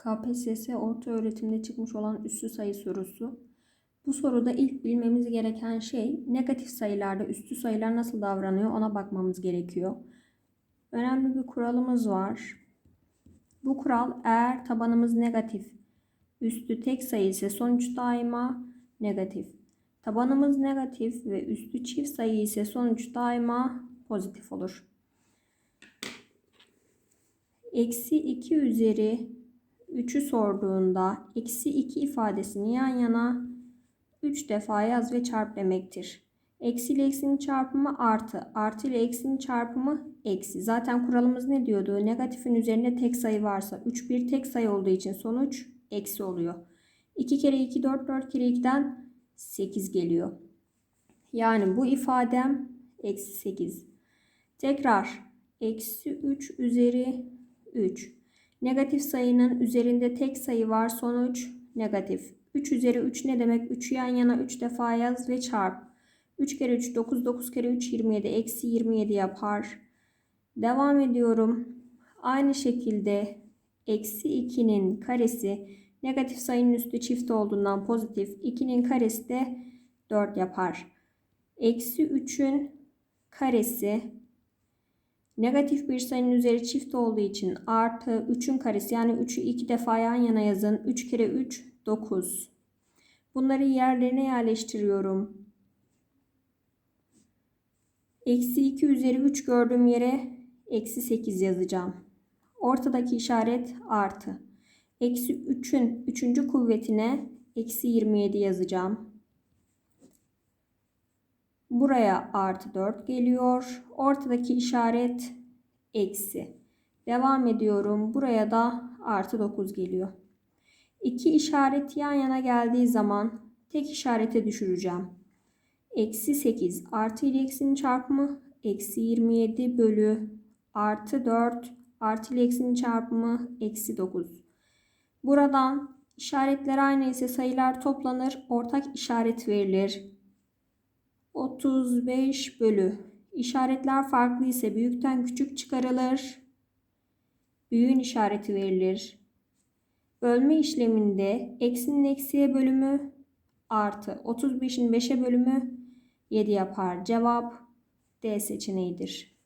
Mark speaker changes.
Speaker 1: KPSS orta öğretimde çıkmış olan üssü sayı sorusu. Bu soruda ilk bilmemiz gereken şey negatif sayılarda üstü sayılar nasıl davranıyor ona bakmamız gerekiyor. Önemli bir kuralımız var. Bu kural eğer tabanımız negatif, üstü tek sayı ise sonuç daima negatif. Tabanımız negatif ve üstü çift sayı ise sonuç daima pozitif olur. Eksi 2 üzeri 3'ü sorduğunda eksi 2 ifadesini yan yana 3 defa yaz ve çarp demektir. Eksi ile eksinin çarpımı artı, artı ile eksinin çarpımı eksi. Zaten kuralımız ne diyordu? Negatifin üzerinde tek sayı varsa 3 bir tek sayı olduğu için sonuç eksi oluyor. 2 kere 2 4, 4 kere 2'den 8 geliyor. Yani bu ifadem eksi 8. Tekrar eksi 3 üzeri 3. Negatif sayının üzerinde tek sayı var sonuç negatif. 3 üzeri 3 ne demek? 3'ü yan yana 3 defa yaz ve çarp. 3 kere 3 9 9 kere 3 27 eksi 27 yapar. Devam ediyorum. Aynı şekilde eksi 2'nin karesi negatif sayının üstü çift olduğundan pozitif 2'nin karesi de 4 yapar. Eksi 3'ün karesi negatif bir sayının üzeri çift olduğu için artı 3'ün karesi yani 3'ü 2 defa yan yana yazın. 3 kere 3 9. Bunları yerlerine yerleştiriyorum. Eksi 2 üzeri 3 gördüğüm yere eksi 8 yazacağım. Ortadaki işaret artı. Eksi 3'ün 3. kuvvetine eksi 27 yazacağım. Buraya artı 4 geliyor. Ortadaki işaret eksi. Devam ediyorum. Buraya da artı 9 geliyor. İki işaret yan yana geldiği zaman tek işarete düşüreceğim. Eksi 8 artı ile eksinin çarpımı eksi 27 bölü artı 4 artı ile eksinin çarpımı eksi 9. Buradan işaretler aynı ise sayılar toplanır ortak işaret verilir. 35 bölü işaretler farklı ise büyükten küçük çıkarılır. Büyüğün işareti verilir. Bölme işleminde eksinin eksiye bölümü artı 35'in 5'e bölümü 7 yapar. Cevap D seçeneğidir.